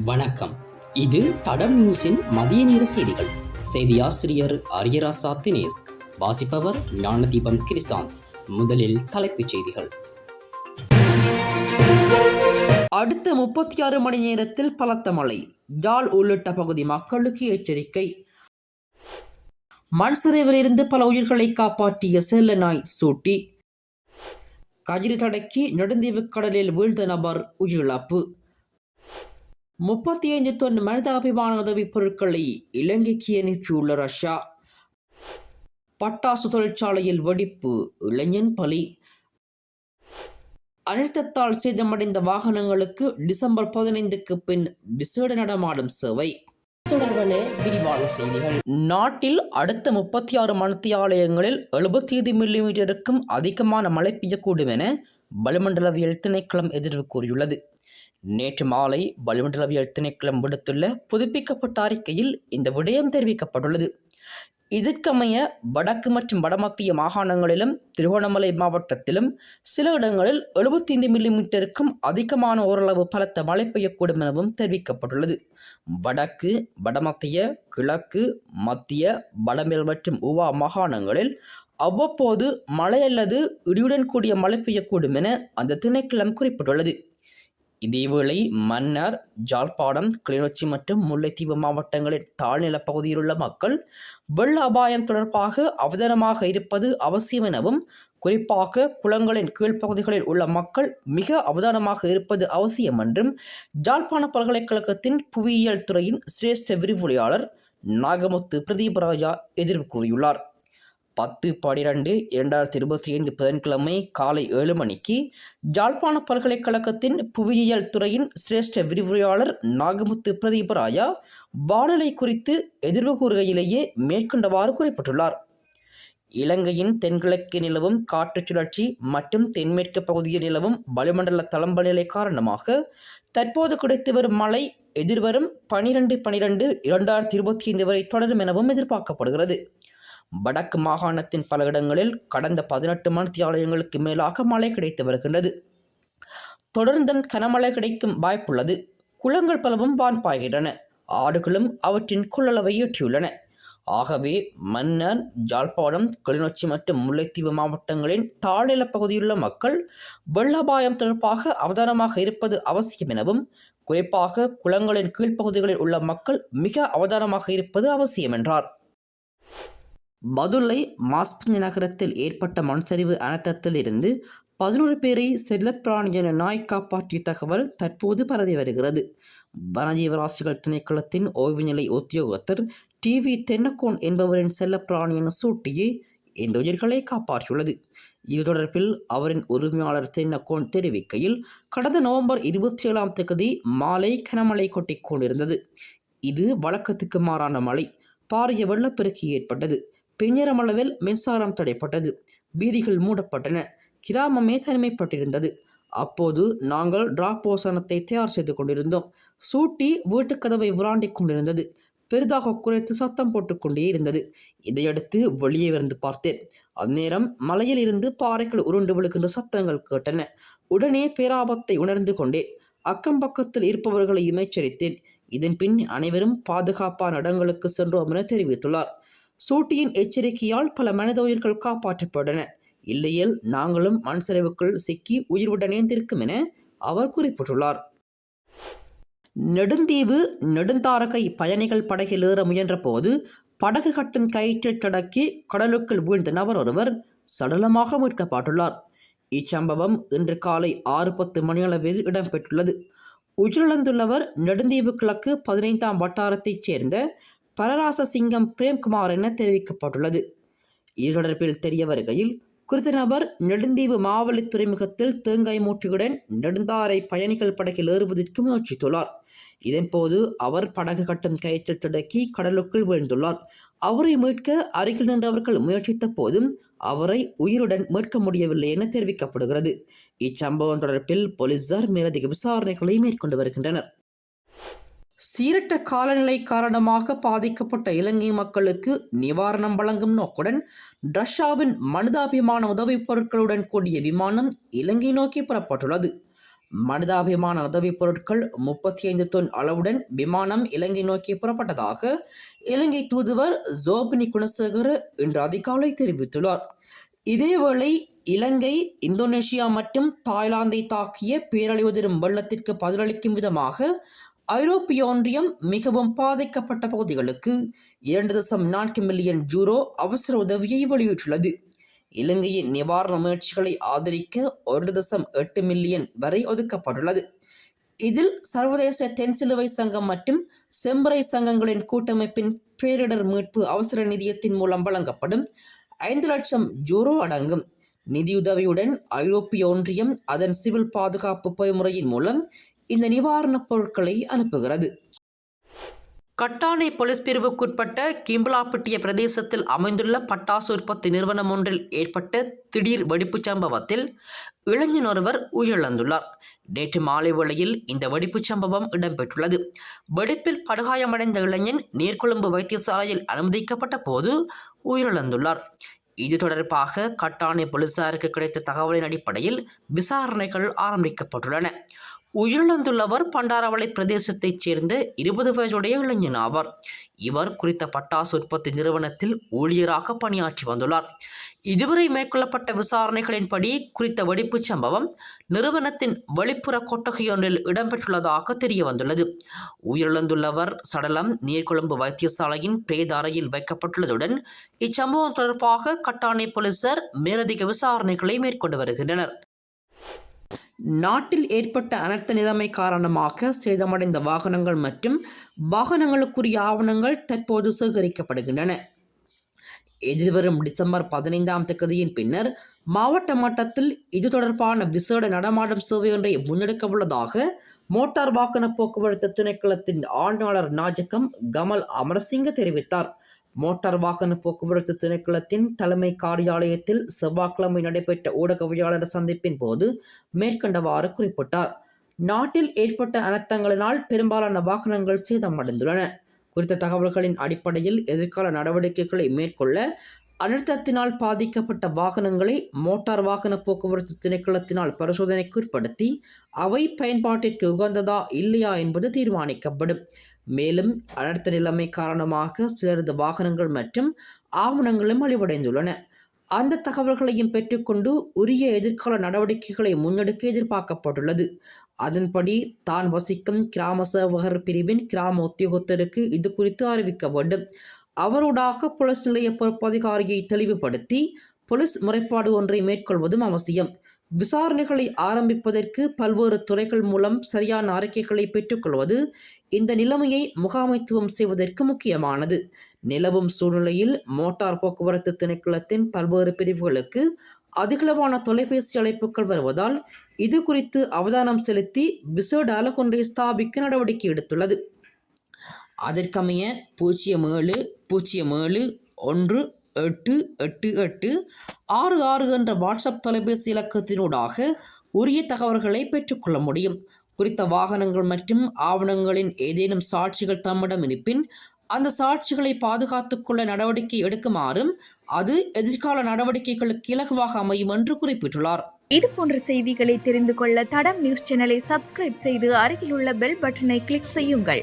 வணக்கம். இது தடம் நியூஸின் மதிய நேர செய்திகள். செய்தியாசிரியர் அரியராசா தினேஷ் வாசிப்பவர் ஞானதீபம் கிரிசாந்த் முதலில் தலைப்புச் செய்திகள். அடுத்த முப்பத்தி ஆறு மணி நேரத்தில் பலத்த மழை. யாழ் உள்ளிட்ட பகுதி மக்களுக்கு எச்சரிக்கை. மண் சரிவிலிருந்து பல உயிர்களை காப்பாற்றிய செல்ல நாய் சூட்டி. கஜிரி தடக்கி நெடுந்தீவு கடலில் வீழ்ந்த நபர் உயிரிழப்பு. முப்பத்தி ஐந்து தொன் மனிதாபிமான உதவிப் பொருட்களை இலங்கைக்கு அனுப்பியுள்ள ரஷ்யா. பட்டாசு தொழிற்சாலையில் வெடிப்பு இளைஞன் பலி. அழுத்தத்தால் சேதமடைந்த வாகனங்களுக்கு டிசம்பர் பதினைந்துக்கு பின் விசேட நடமாடும் சேவை. தொடர்பான விரிவான செய்திகள். நாட்டில் அடுத்த முப்பத்தி ஆறு மணித்தியாலயங்களில் எழுபத்தி ஐந்து மில்லிமீட்டருக்கும் அதிகமான மழை பெய்யக்கூடும் என வளிமண்டலவியல் திணைக்களம் எதிர்வு கூறியுள்ளது. நேற்று மாலை வளிமண்டலவியல் திணைக்களம் விடுத்துள்ள புதுப்பிக்கப்பட்ட அறிக்கையில் இந்த விடயம் தெரிவிக்கப்பட்டுள்ளது. இதற்கமைய வடக்கு மற்றும் வடமத்திய மாகாணங்களிலும் திருகோணமலை மாவட்டத்திலும் சில இடங்களில் எழுபத்தி ஐந்து மில்லிமீட்டருக்கும் அதிகமான ஓரளவு பலத்த மழை பெய்யக்கூடும் எனவும் தெரிவிக்கப்பட்டுள்ளது. வடக்கு வடமத்திய கிழக்கு மத்திய வடமேல் மற்றும் உவா மாகாணங்களில் அவ்வப்போது மழை அல்லது இடியுடன் கூடிய மழை பெய்யக்கூடும் என அந்த திணைக்களம் குறிப்பிட்டுள்ளது. இதேவேளை மன்னார் ஜாழ்ப்பாணம் கிளிநொச்சி மற்றும் முல்லைத்தீவு மாவட்டங்களின் தாழ்நிலப் பகுதியில் உள்ள மக்கள் வெள்ள அபாயம் தொடர்பாக அவதானமாக இருப்பது அவசியம் எனவும் குறிப்பாக குளங்களின் கீழ்ப்பகுதிகளில் உள்ள மக்கள் மிக அவதானமாக இருப்பது அவசியம் என்றும் ஜாழ்ப்பாண பல்கலைக்கழகத்தின் புவியியல் துறையின் சிரேஷ்ட விரிவுரையாளர் நாகமுத்து பிரதீப் ராஜா எதிர்வு கூறியுள்ளார். பத்து பனிரெண்டு இரண்டாயிரத்தி இருபத்தி ஐந்து புதன்கிழமை காலை ஏழு மணிக்கு ஜாழ்ப்பாண பல்கலைக்கழகத்தின் புவியியல் துறையின் சிரேஷ்ட விரிவுரையாளர் நாகமுத்து பிரதீபராயா வானிலை குறித்து எதிர்வு கூறுகையிலேயே மேற்கொண்டவாறு குறிப்பிட்டுள்ளார். இலங்கையின் தென்கிழக்கு நிலவும் காற்று சுழற்சி மற்றும் தென்மேற்கு பகுதியில் நிலவும் வளிமண்டல தளம்பநிலை காரணமாக தற்போது கிடைத்து வரும் மழை எதிர்வரும் பனிரெண்டு பனிரெண்டு இரண்டாயிரத்தி இருபத்தி ஐந்து வரை தொடரும் எனவும் எதிர்பார்க்கப்படுகிறது. வடக்கு மாகாணத்தின் பல இடங்களில் கடந்த பதினெட்டு மணித்தியாலயங்களுக்கு மேலாக மழை கிடைத்து வருகின்றது. தொடர்ந்தும் கனமழை கிடைக்கும் வாய்ப்புள்ளது. குளங்கள் பலவும் வான்பாய்கின்றன. ஆடுகளும் அவற்றின் கொள்ளளவை ஏற்றியுள்ளன. ஆகவே மன்னர் ஜாழ்ப்பாணம் கிளிநொச்சி மற்றும் முல்லைத்தீவு மாவட்டங்களின் தாழ்நில பகுதியுள்ள மக்கள் வெள்ளபாயம் தொடர்பாக அவதானமாக இருப்பது அவசியம் எனவும் குறிப்பாக குளங்களின் கீழ்ப்பகுதிகளில் உள்ள மக்கள் மிக அவதானமாக இருப்பது அவசியம் என்றார். பதுளை மாஸ்பிஞ்சி நகரத்தில் ஏற்பட்ட மண்சரிவு அனர்த்தத்தில் இருந்து பதினோரு பேரை செல்லப்பிராணி என நாய் காப்பாற்றிய தகவல் தற்போது பரவி வருகிறது. வனஜீவராசிகள் திணைக்களத்தின் ஓய்வு நிலை உத்தியோகத்தர் டிவி தென்னக்கோன் என்பவரின் செல்லப்பிராணியின் சூட்டியே இந்த உயிர்களை காப்பாற்றியுள்ளது. இது தொடர்பில் அவரின் உரிமையாளர் தென்னக்கோன் தெரிவிக்கையில் கடந்த நவம்பர் இருபத்தி ஏழாம் தேதி மாலை கனமழை கொட்டிக் கொண்டிருந்தது. இது வழக்கத்துக்கு மாறான மழை. பாரிய வெள்ளப்பெருக்கு ஏற்பட்டது. பெஞ்சரமளவில் மின்சாரம் தடைப்பட்டது. வீதிகள் மூடப்பட்டன. கிராமமே தனிமைப்பட்டிருந்தது. அப்போது நாங்கள் டிரா போசனத்தை தயார் செய்து கொண்டிருந்தோம். சூட்டி வீட்டுக்கதவை உராண்டி கொண்டிருந்தது. பெரிதாக குறைத்து சத்தம் போட்டுக்கொண்டே இருந்தது. இதையடுத்து வெளியே இருந்து பார்த்தேன். அந்நேரம் மலையில் இருந்து பாறைகள் உருண்டு விழுகின்ற சத்தங்கள் கேட்டன. உடனே பேராபத்தை உணர்ந்து கொண்டேன். அக்கம் பக்கத்தில் இருப்பவர்களை இமைச்சரித்தேன். இதன் பின் அனைவரும் பாதுகாப்பான இடங்களுக்கு சென்றோம் என தெரிவித்துள்ளார். சூட்டியின் எச்சரிக்கையால் பல மனித உயிர்கள் காப்பாற்றப்பட்டன. இல்லையேல் நாங்களும் மண் சரிவுக்குள் சிக்கி உயிர்வுடன் இணைந்திருக்கும் என அவர் குறிப்பிட்டுள்ளார். நெடுந்தீவு நெடுந்தாரகை பயணிகள் படகில் ஏற முயன்றபோது படகு கட்டும் கயிற்றில் தடக்கி கடலுக்குள் வீழ்ந்த நபர் ஒருவர் சடலமாக மீட்கப்பட்டுள்ளார். இச்சம்பவம் இன்று காலை ஆறு பத்து மணியளவில் இடம்பெற்றுள்ளது. உயிரிழந்துள்ளவர் நெடுந்தீவு கிழக்கு பதினைந்தாம் வட்டாரத்தைச் சேர்ந்த பரராச சிங்கம் பிரேம்குமார் என தெரிவிக்கப்பட்டுள்ளது. இது தொடர்பில் தெரிய வருகையில் குறித்த நபர் நெடுந்தீவு மாவழி துறைமுகத்தில் தேங்காய் மூட்டையுடன் நெடுந்தாரை பயணிகள் படகில் ஏறுவதற்கு முயற்சித்துள்ளார். இதன்போது அவர் படகு கட்டும் கயிற்றில் தொடக்கி கடலுக்குள் விழுந்துள்ளார். அவரை மீட்க அருகில் நின்றவர்கள் முயற்சித்த போதும் அவரை உயிருடன் மீட்க முடியவில்லை என தெரிவிக்கப்படுகிறது. இச்சம்பவம் தொடர்பில் போலீசார் மேலதிக விசாரணைகளை மேற்கொண்டு வருகின்றனர். சீரற்ற காலநிலை காரணமாக பாதிக்கப்பட்ட இலங்கை மக்களுக்கு நிவாரணம் வழங்கும் நோக்குடன் ரஷ்யாவின் மனிதாபிமான உதவிப் பொருட்களுடன் கூடிய விமானம் இலங்கை நோக்கி புறப்பட்டுள்ளது. மனிதாபிமான உதவிப் பொருட்கள் முப்பத்தி ஐந்து தொன் அளவுடன் விமானம் இலங்கை நோக்கி புறப்பட்டதாக இலங்கை தூதுவர் ஜோபினி குணசேகர இன்று அதிகாலை தெரிவித்துள்ளார். இதேவேளை இலங்கை இந்தோனேஷியா மற்றும் தாய்லாந்தை தாக்கிய பேரழிவு தரும் வெள்ளத்திற்கு பதிலளிக்கும் விதமாக ஐரோப்பிய ஒன்றியம் மிகவும் பாதிக்கப்பட்ட பகுதிகளுக்கு இரண்டு தசம் நான்கு மில்லியன் ஜூரோ அவசர உதவியை வெளியிட்டுள்ளது. இலங்கையின் நிவாரண முயற்சிகளை ஆதரிக்க ஒன்று தசம் எட்டு மில்லியன் வரை ஒதுக்கப்பட்டுள்ளது. இதில் சர்வதேச தென்சிலுவை சங்கம் மற்றும் செம்பறை சங்கங்களின் கூட்டமைப்பின் பேரிடர் மீட்பு அவசர நிதியத்தின் மூலம் வழங்கப்படும் ஐந்து லட்சம் ஜூரோ அடங்கும். நிதியுதவியுடன் ஐரோப்பிய ஒன்றியம் அதன் சிவில் பாதுகாப்பு பொறிமுறையின் மூலம் இந்த நிவாரணப் பொருட்களை அனுப்புகிறது. கட்டானை போலீஸ் பிரிவுக்குட்பட்ட கிம்பலாப்பட்டிய பிரதேசத்தில் அமைந்துள்ள பட்டாசு உற்பத்தி நிறுவனம் ஒன்றில் ஏற்பட்ட திடீர் வெடிப்புச் சம்பவத்தில் இளைஞன் ஒருவர் உயிரிழந்துள்ளார். நேற்று மாலை வேளையில் இந்த வெடிப்புச் சம்பவம் இடம்பெற்றுள்ளது. வெடிப்பில் படுகாயமடைந்த இளைஞன் நீர்கொழும்பு வைத்தியசாலையில் அனுமதிக்கப்பட்ட போது உயிரிழந்துள்ளார். இது தொடர்பாக கட்டானை போலீசாருக்கு கிடைத்த தகவலின் அடிப்படையில் விசாரணைகள் ஆரம்பிக்கப்பட்டுள்ளன. உயிரிழந்துள்ளவர் பண்டாரவளை பிரதேசத்தைச் சேர்ந்த இருபது வயதுடைய இளைஞன் ஆவார். இவர் குறித்த பட்டாசு உற்பத்தி நிறுவனத்தில் ஊழியராக பணியாற்றி வந்துள்ளார். இதுவரை மேற்கொள்ளப்பட்ட விசாரணைகளின்படி குறித்த வெடிப்புச் சம்பவம் நிறுவனத்தின் வெளிப்புற கொட்டகையொன்றில் இடம்பெற்றுள்ளதாக தெரிய வந்துள்ளது உயிரிழந்துள்ளவர் சடலம் நீர்கொழும்பு வைத்தியசாலையின் பிரேத அறையில் வைக்கப்பட்டுள்ளதுடன் இச்சம்பவம் தொடர்பாக கட்டாணை போலீசார் மேலதிக விசாரணைகளை மேற்கொண்டு வருகின்றனர். நாட்டில் ஏற்பட்ட அனர்த்த நிலைமை காரணமாக சேதமடைந்த வாகனங்கள் மற்றும் வாகனங்களுக்குரிய ஆவணங்கள் தற்போது சேகரிக்கப்படுகின்றன. எதிர்வரும் டிசம்பர் பதினைந்தாம் தேதியின் பின்னர் மாவட்ட மட்டத்தில் இது தொடர்பான விசேட நடமாடும் சேவை ஒன்றை முன்னெடுக்க உள்ளதாக மோட்டார் வாகன போக்குவரத்து திணைக்களத்தின் ஆண்டாளர் நாஜகம் கமல் அமரசிங்க தெரிவித்தார். மோட்டார் வாகன போக்குவரத்து திணைக்களத்தின் தலைமை காரியாலயத்தில் செவ்வாய்க்கிழமை நடைபெற்ற ஊடகவியலாளர் சந்திப்பின் போது மேற்கண்டவாறு குறிப்பிட்டார். நாட்டில் ஏற்பட்ட அனர்த்தங்களினால் பெரும்பாலான வாகனங்கள் சேதமடைந்துள்ளன. குறித்த தகவல்களின் அடிப்படையில் எதிர்கால நடவடிக்கைகளை மேற்கொள்ள அனர்த்தத்தினால் பாதிக்கப்பட்ட வாகனங்களை மோட்டார் வாகன போக்குவரத்து திணைக்களத்தினால் பரிசோதனைக்கு உட்படுத்தி அவை பயன்பாட்டிற்கு உகந்ததா இல்லையா என்பது தீர்மானிக்கப்படும். மேலும் அனர்த்த நிலைமை காரணமாக சிலரது வாகனங்கள் மற்றும் ஆவணங்களும் அழிவடைந்துள்ளன. அந்த தகவல்களையும் பெற்றுக்கொண்டு உரிய எதிர்கால நடவடிக்கைகளை முன்னெடுக்க எதிர்பார்க்கப்பட்டுள்ளது. அதன்படி தான் வசிக்கும் கிராம சேவகர் பிரிவின் கிராம உத்தியோகத்தருக்கு இது குறித்து அறிவிக்க வேண்டும். அவரூடாக போலீஸ் நிலைய பொறுப்பதிகாரியை தெளிவுபடுத்தி போலீஸ் முறைப்பாடு ஒன்றை மேற்கொள்வதும் அவசியம். விசாரணைகளை ஆரம்பிப்பதற்கு பல்வேறு துறைகள் மூலம் சரியான அறிக்கைகளை பெற்றுக்கொள்வது இந்த நிலைமையை முகாமைத்துவம் செய்வதற்கு முக்கியமானது. நிலவும் சூழ்நிலையில் மோட்டார் போக்குவரத்து திணைக்களத்தின் பல்வேறு பிரிவுகளுக்கு அதிகளவான தொலைபேசி அழைப்புகள் வருவதால் இது குறித்து அவதானம் செலுத்தி விசேட அலகொன்றை ஸ்தாபிக்க நடவடிக்கை எடுத்துள்ளது. அதற்கமைய பூஜ்ஜியம் ஏழு பூஜ்ஜியம் ஏழு ஒன்று எட்டு எட்டு எட்டு ஆறு ஆறு என்ற வாட்ஸ்அப் தொலைபேசி இலக்கத்தினூடாக உரிய தகவல்களை பெற்றுக்கொள்ள முடியும். குறித்த வாகனங்கள் மற்றும் ஆவணங்களின் ஏதேனும் சாட்சிகள் தம்மிடம் இருப்பின் அந்த சாட்சிகளை பாதுகாத்துக்கொள்ள நடவடிக்கை எடுக்குமாறும் அது எதிர்கால நடவடிக்கைகளுக்கு இலகுவாக அமையும் என்று குறிப்பிட்டுள்ளார். இது போன்ற செய்திகளை தெரிந்து கொள்ள தடம் நியூஸ் சேனலை சப்ஸ்கிரைப் செய்து அருகில் உள்ள பெல் பட்டனை கிளிக் செய்யுங்கள்.